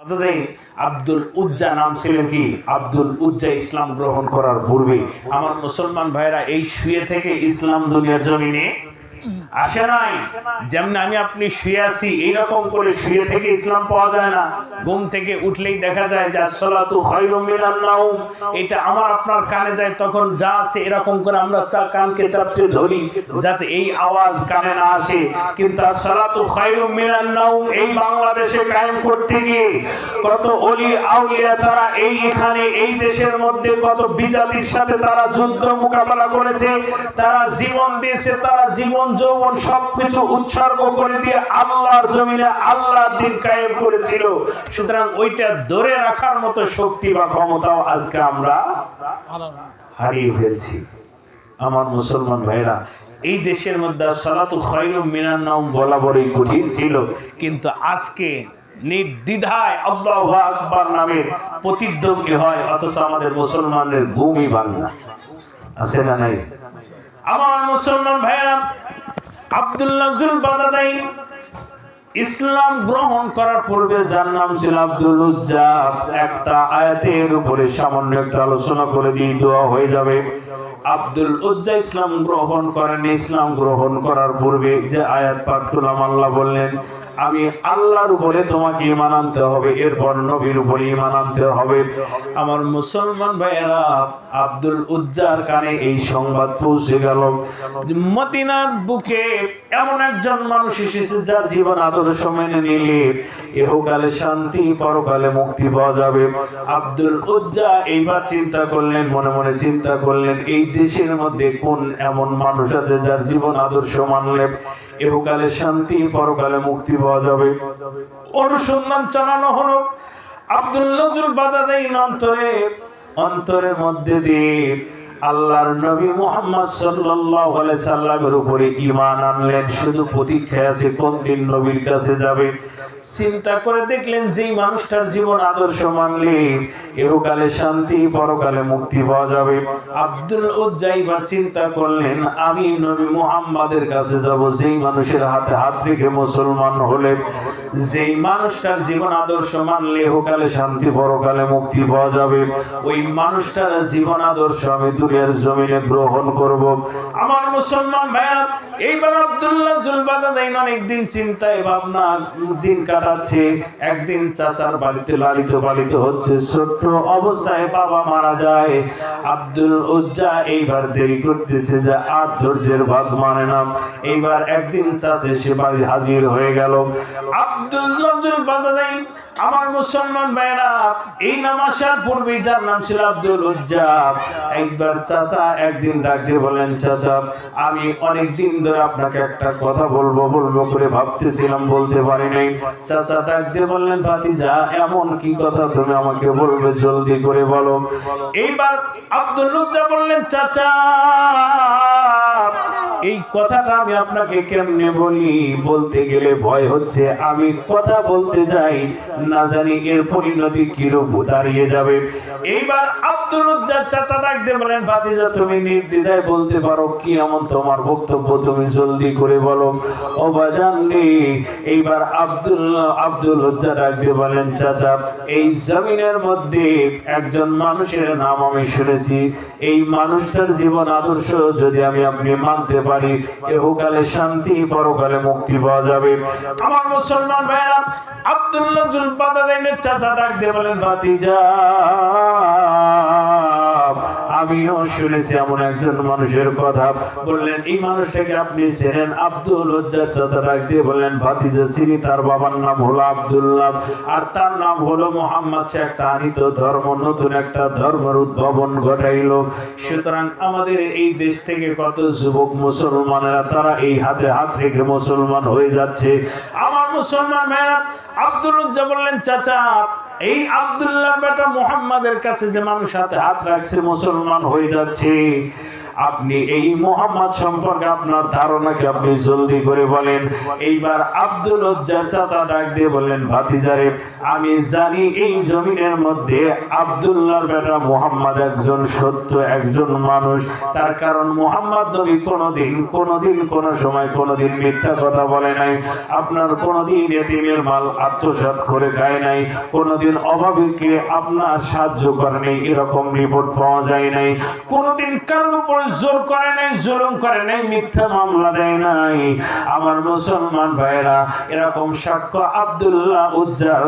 আব্দুল উজ্জা নাম ছিলেন কি? আব্দুল উজ্জা ইসলাম গ্রহণ করার পূর্বে। আমার মুসলমান ভাইরা এই শুয়ে থেকে ইসলাম দুনিয়ার জমিনে আসে নাই। যেমন আমি আপনি শুয়ে আছি, এইরকম করে শুয়ে থেকে ইসলাম পাওয়া যায় না। ঘুম থেকে উঠলেই দেখা যায় যে মিনান নাওম। এটা আমার আপনার কানে যায়, তখন যা আছে এরকম করে আমরা চা কানকে চাপতে ধরি, যাতে এই আওয়াজ কানে না আসে। কিন্তু খায়রুম মিনান এই বাংলাদেশে কায়েম করতে গিয়ে কত অলি আউলিয়া তারা এই এখানে, এই দেশের মধ্যে কত বিজাতির সাথে তারা যুদ্ধ মোকাবেলা করেছে, তারা জীবন দিয়েছে, তারা জীবন যৌবন সবকিছু উৎসর্গ করে দিয়ে আল্লাহর জমিনে আল্লাহর দিন কায়েম করেছিল। সুতরাং ওইটা ধরে রাখার মতো শক্তি বা ক্ষমতাও আজকে আমরা হারিয়ে ফেলছি। আমার মুসলমান ভাইরা এই দেশের মধ্যে সালাতু খায়রুম মিনান নাম বলা বড়ই কঠিন ছিল, কিন্তু আজকে নির্দ্বিধায় আল্লাহু আকবার নামে প্রতিদ্বন্দ্বী হয়, অথচ আমাদের মুসলমানের ঘুমই বাংলা আছে না নাই? আমার মুসলমান ভাইরা বাদাদাইন ইসলাম গ্রহণ করার পূর্বে যার নাম ছিল আব্দুল একটা আয়াতের উপরে সামান্য একটা আলোচনা করে দিয়ে দেওয়া হয়ে যাবে। আব্দুল উজ্জা ইসলাম গ্রহণ করেন ইসলাম গ্রহণ করার পূর্বে যে আয়াত পাঠ করলাম, আল্লাহ বললেন আমি আল্লাহর উপরে তোমাকে ইমান আনতে হবে, এরপর নবীর উপরে ইমান আনতে হবে। আমার মুসলমান ভাইয়েরা, আব্দুল উজ্জার কানে এই সংবাদ পৌঁছে গেল। যে মদিনার বুকে এমন একজন মানুষ এসেছে যার জীবন আদর্শ মেনে নিলে এহকালে শান্তি, পরকালে মুক্তি পাওয়া যাবে। আব্দুল উজ্জা এইবার চিন্তা করলেন, মনে মনে চিন্তা করলেন, এই দেশের মধ্যে কোন এমন মানুষ আছে যার জীবন আদর্শ মানলে? এহকালে শান্তি, পরকালে মুক্তি পাওয়া যাবে। অনুসন্ধান চালানো হলো। আব্দুল নজরুল বাদাদাইন অন্তরে, অন্তরের মধ্যে দিয়ে আল্লাহর নবী মুহাম্মদ সাল্লাল্লাহু আলাইহি সাল্লামের উপরে ঈমান আনলেন। শুধু প্রতীক্ষায় আছে কোন দিন নবীর কাছে যাবে। চিন্তা করে দেখলেন যেই মানুষটার জীবন আদর্শ মানলে, এহকালে শান্তি, পরকালে মুক্তি পাওয়া যাবে। আব্দুল উজ্জাইবার চিন্তা করলেন, আমি নবী মুহাম্মাদের কাছে যাব, যেই মানুষের হাতে হাত রেখে মুসলমান হলে যেই মানুষটার জীবন আদর্শ মানলে, এহকালে শান্তি, পরকালে মুক্তি পাওয়া যাবে। ওই মানুষটার জীবন আদর্শ আমি দুনিয়ার জমিনে গ্রহণ করব। আমার মুসলমান ভাইয়া এইবার আব্দুল্লাহ জুলবাদা দেন অনেকদিন চিন্তায়, ভাবনা দিন কাটাচ্ছে। একদিন চাচার বাড়িতে লালিত পালিত হচ্ছে, ছোট্ট অবস্থায় বাবা মারা যায়। আব্দুল উজ্জা এইবার দেরি করতেছে যে আর ধৈর্যের ভাগ মানে না। এইবার একদিন চাচে সে বাড়ি হাজির হয়ে গেল। আব্দুল নজরুল বাদাদাইন আমার মুসলমান ভাইরা এই নাম পূর্বে যার নাম ছিল আব্দুল উজ্জাব একবার চাচা একদিন ডাক দিয়ে বলেন, চাচা, আমি অনেক দিন ধরে আপনাকে একটা কথা বলব বলব করে ভাবতেছিলাম, বলতে পারি নাই চাচা ডাক দিয়ে বললেন, ভাতিজা, এমন কি কথা তুমি আমাকে বলবে? জলদি করে বলো। এইবার আব্দুল লুজ্জা বললেন, চাচা এই কথাটা আমি আপনাকে কেমনে বলি? বলতে গেলে ভয় হচ্ছে। আমি কথা বলতে যাই, না জানি এর পরিণতি কিরূপ দাঁড়িয়ে যাবে। এইবার আব্দুল চাচা ডাকতে বলেন, ভাতিজা, তুমি নির্দ্বিধায় বলতে পারো কি এমন তোমার বক্তব্য? তুমি জলদি করে বলো। ও বাজাননি এইবার আব্দুল আব্দুল উজ্জা ডাকতে বলেন, চাচা, এই জমিনের মধ্যে একজন মানুষের নাম আমি শুনেছি। এই মানুষটার জীবন আদর্শ যদি আমি আপনি মানতে পারি এহকালে শান্তি, পরকালে মুক্তি পাওয়া যাবে। আমার মুসলমান ভাইরা আব্দুল্লাহ জুলবাদাদের চাচা ডাক দিয়ে বলেন, ভাতিজা আমিও শুনেছি এমন একজন মানুষের কথা। বললেন, এই মানুষটাকে আপনি চেনেন? আব্দুল উজ্জা চাচা ডাক দিয়ে বললেন, ভাতিজা চিনি তার বাবার নাম হলো আব্দুল্লাহ আর তার নাম হলো মোহাম্মদ। সে একটা আনিত ধর্ম, নতুন একটা ধর্মের উদ্ভাবন ঘটাইলো। সুতরাং আমাদের এই দেশ থেকে কত যুবক মুসলমানেরা, তারা এই হাতে হাত রেখে মুসলমান হয়ে যাচ্ছে। আমার মুসলমান ভাইরা আব্দুল বললেন, চাচা এই আবদুল্লাহ বেটা মুহাম্মাদের কাছে যে মানুষ হাতে হাত রাখছে মুসলমান হয়ে যাচ্ছে। আপনি এই মোহাম্মদ সম্পর্কে আপনার ধারণাকে আপনি জলদি করে বলেন। এইবার আব্দুল চাচা ডাক দিয়ে বললেন, ভাতিজারে, আমি জানি এই জমিনের মধ্যে আব্দুল্লাহর বেটা মোহাম্মদ একজন সত্য, একজন মানুষ। তার কারণ মোহাম্মদ নবী কোনোদিন কোনোদিন কোন সময়, কোনোদিন মিথ্যা কথা বলে নাই। আপনার কোনোদিন এতিমের মাল আত্মসাৎ করে গায় নাই। কোনোদিন অভাবীকে আপনার সাহায্য করে নাই। এরকম রিপোর্ট পাওয়া যায় নাই। কোনোদিন কারোর উপরে জোর করে নাই, জুলুম করে নাই, মিথ্যা মামলা দেয় নাই। আমার মুসলমান ভাইরা এরকম সাক্ষ্য আব্দুল্লাহ উজ্জার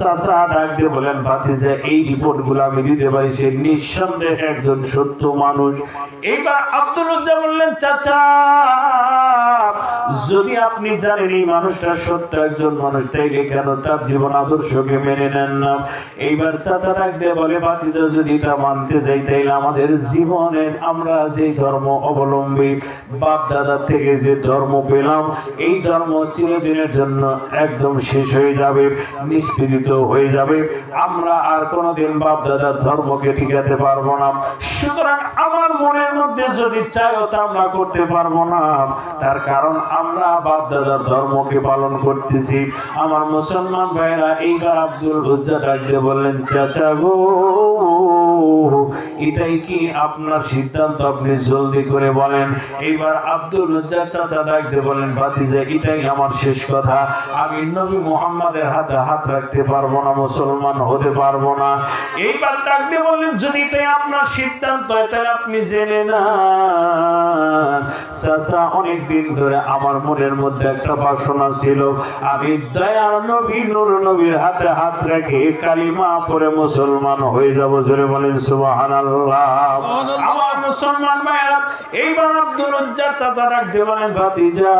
চাচা ডাক দিয়ে বলেন, ভাতিজা, এই রিপোর্টগুলো আমি দিতে পারি, সে নিঃসন্দেহে একজন সত্য মানুষ। এইবার আব্দুল উজ্জা বললেন, চাচা যদি আপনি জানেন এই মানুষটা সত্য একজন মানুষ, তাইলে কেন তার জীবন আদর্শকে মেনে নেন না? এইবার চাচা ডাক দিয়ে বলে, ভাতিজা, যদি এটা মানতে যাই, তাইলে আমাদের জীবনে আমরা যে ধর্ম অবলম্বী বাপ দাদার থেকে যে ধর্ম পেলাম, এই ধর্ম চিরদিনের জন্য একদম শেষ হয়ে যাবে, নিষ্পীড়িত হয়ে যাবে। আমরা আর কোনোদিন বাপ দাদার ধর্মকে টিকাতে পারব না। সুতরাং আমার মনের মধ্যে যদি চাইও তা আমরা করতে পারব না, তার কারণ আমরা বাপ দাদার ধর্মকে পালন করতেছি। আমার মুসলমান ভাইরা এইবার আব্দুল উজ্জা ডাকতে বললেন, চাচা গো এটাই কি আপনার সিদ্ধান্ত? আপনি জলদি করে বলেন। এইবার আব্দুল উজ্জার চাচা ডাকতে বলেন, ভাতিজা, এটাই আমার শেষ কথা। আমি নবী মুহাম্মাদের হাতে হাত রাখতে পারব না, মুসলমান হতে পারব না। এইবার ডাকতে বললেন যদি এটাই আপনার সিদ্ধান্ত হয়, তাহলে আপনি জেনে না চাচা অনেক দিন ধরে আমার মনের মধ্যে একটা বাসনা ছিল। আমি দয়ার নবী, নূর নবীর হাতে হাত রেখে কালিমা পরে মুসলমান হয়ে যাব। জোরে বলেন, সুবহানাল্লাহ। আমার মুসলমান ভাইরা এইবার আব্দুল চাচা ডাক দিয়ে বলেন ভাতিজা।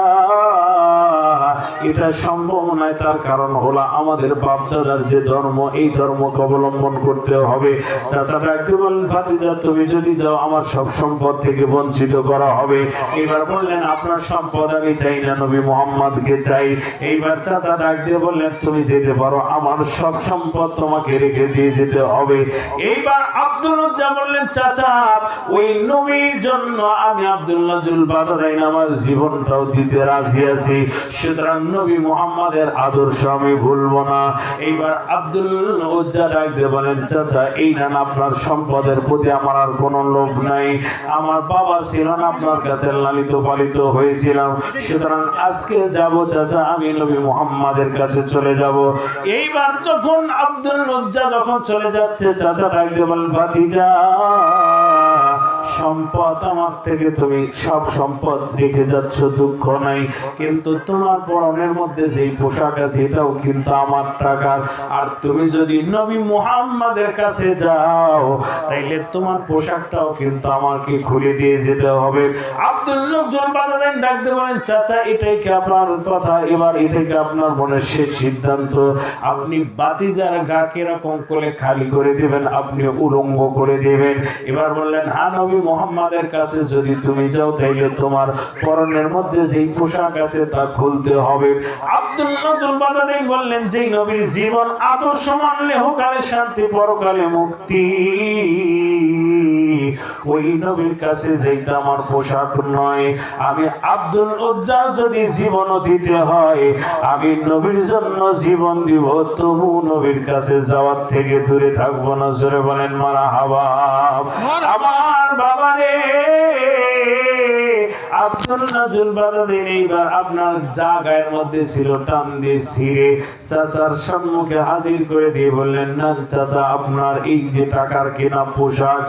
এটা সম্ভব নয় তার কারণ হলো আমাদের বাপ দাদার যে ধর্ম এই ধর্মকে অবলম্বন করতে হবে। চাচা ডাক দিয়ে বলেন ভাতিজা তুমি যদি যাও আমার সব সম্পদ থেকে বঞ্চিত করা হবে। এবার বললেন আপনার সম্পদ আমি চাই না নবী মোহাম্মদকে চাই। এইবার চাচা ডাক দিয়ে বললেন তুমি যেতে পারো আমার সব সম্পদ তোমাকে রেখে দিয়ে যেতে হবে। এইবার আব্দুল উজ্জা বললেন, চাচা, ওই নবীর জন্য আমি আব্দুল্লাহ আমার জীবনটাও দিতে রাজি আছি। সুতরাং নবী মুহাম্মাদের আদর্শ আমি ভুলবো না। এইবার উজ্জা ডাক দিয়ে বলেন, চাচা, এই আপনার সম্পদের প্রতি আমার আর কোনো লোভ নাই। আমার বাবা ছিল না, আপনার কাছে লালিত পালিত হয়েছিলাম। সুতরাং আজকে যাব, চাচা, আমি নবী মুহাম্মাদের কাছে চলে যাব। এইবার যখন আব্দুল উজ্জা যখন চলে যাচ্ছে, চাচা ডাক দিয়ে বলেন ভাতিজা সম্পদ আমার থেকে তুমি সব সম্পদ রেখে যাচ্ছ, দুঃখ নাই। কিন্তু তোমার পরনের মধ্যে যেই পোশাক আছে, এটাও কিন্তু আমার টাকার। আর তুমি যদি নবী মুহাম্মাদের কাছে যাও, তাইলে তোমার পোশাকটাও কিন্তু আমাকে খুলে দিয়ে যেতে হবে। আব্দুল লোকজন বাধা ডাকতে বলেন, চাচা, এটাই কি আপনার কথা? এবার এটাই কি আপনার মনের শেষ সিদ্ধান্ত? আপনি বাতিজার গা কীরকম করে খালি করে দেবেন আপনি উলঙ্গ করে দেবেন। এবার বললেন হ্যাঁ নবী মোহাম্মদের কাছে যদি তুমি যাও তাইলে তোমার পরনের মধ্যে যেই পোশাক আছে তা খুলতে হবে। আব্দুল নজরুল বাদানি বললেন, যেই নবীর জীবন আদর্শ মানলে হোকালে শান্তি পরকালে মুক্তি। ওই নবীর কাছে যেটা আমার পোশাক নয় আমি আব্দুল উজ্জার যদি জীবন দিতে হয় আমি নবীর জন্য জীবন দিব তবু নবীর কাছে যাওয়ার থেকে দূরে থাকব না। জোরে বলেন মারা হাবা আমার বাবা রে আব্দুল নাজুল বাদাদিন এইবার আপনার মধ্যে ছিল, টান দিয়ে ছিঁড়ে চাচার সম্মুখে হাজির করে দিয়ে বললেন, না চাচা, আপনার এই যে টাকার কেনা পোশাক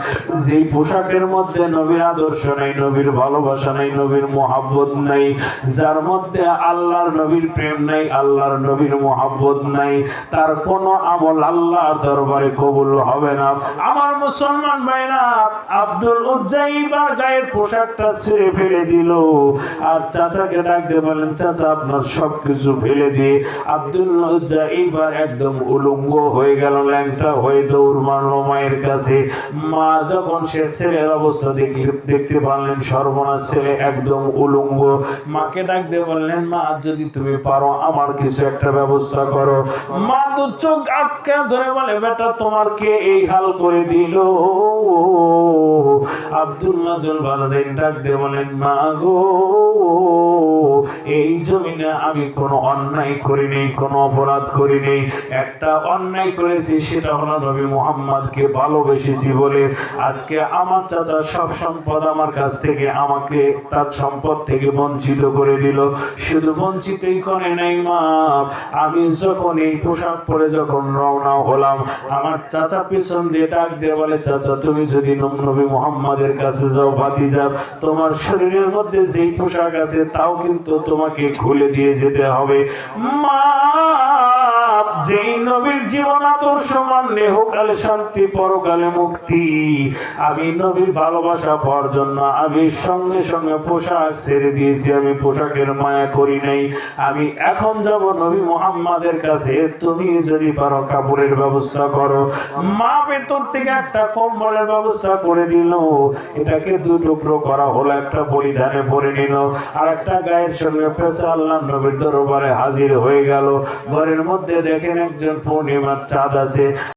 পোশাকের মধ্যে নবীর আদর্শ নাই, নবীর ভালোবাসা নাই, নবীর নাই, যার মধ্যে আল্লাহর নবীর প্রেম নাই, আল্লাহর নবীর মোহাব্বত নাই, তার কোনো আমল আল্লাহ দরবারে কবুল হবে না। আমার মুসলমান ভাইরা, আব্দুল উজ্জাইবার গায়ের পোশাকটা ছিঁড়ে ফেলে দিল। দিল। আর চাচাকে ডাক দিয়ে বলেন চাচা, আপনার সবকিছু ফেলে দিয়ে আব্দুল লজ্জা এইবার একদম উলঙ্গ হয়ে গেল, ল্যাংটা হয়ে দৌড় মারলো মায়ের কাছে। মা যখন সে ছেলের অবস্থা দেখলে, দেখতে পারলেন, সর্বনাশ ছেলে একদম উলঙ্গ। মাকে ডাক দিয়ে বললেন, মা, যদি তুমি পারো, আমার কিছু একটা ব্যবস্থা করো। মা তো চোখ আটকা ধরে বলে, বেটা, তোমার কে এই হাল করে দিল? আব্দুল্লাহ জল বালাদিন ডাক দিয়ে বলেন মা গো। এই জমিনে আমি কোনো অন্যায় করিনি, কোনো অপরাধ করিনি। একটা অন্যায় করেছি, সেটা হলো নবী মুহাম্মদকে ভালোবেসেছি বলে আজকে আমার চাচা সব সম্পদ আমার কাছ থেকে, আমাকে তার সম্পদ থেকে বঞ্চিত করে দিল। শুধু বঞ্চিতই করে নাই মা। আমি যখন এই পোশাক পরে যখন রওনা হলাম, আমার চাচা পিছন দিয়ে ডাক দিয়ে বলে, চাচা, তুমি যদি নব- মুহাম্মাদের কাছে যাও ভাতি যাও তোমার শরীরের মধ্যে যেই পোশাক আছে, তাও কিন্তু তোমাকে খুলে দিয়ে যেতে হবে। মা! যেই নবীর জীবন আদর্শ মানলে হোকালে শান্তি, পরকালে মুক্তি। আমি নবীর ভালোবাসা পাওয়ার জন্য আমি সঙ্গে সঙ্গে পোশাক ছেড়ে দিয়েছি, আমি পোশাকের মায়া করি নাই। আমি এখন যাব নবী মোহাম্মদের কাছে। তুমি যদি পারো কাপড়ের ব্যবস্থা করো। মা ভেতর থেকে একটা কম্বলের ব্যবস্থা করে দিল। এটাকে দু টুকরো করা হলো, একটা পরিধানে পরে নিল। আর একটা গায়ের সঙ্গে পেশা আল্লাহ নবীর দরবারে হাজির হয়ে গেল। ঘরের মধ্যে দেখেন একজন পূর্ণিমার চাঁদ আছে।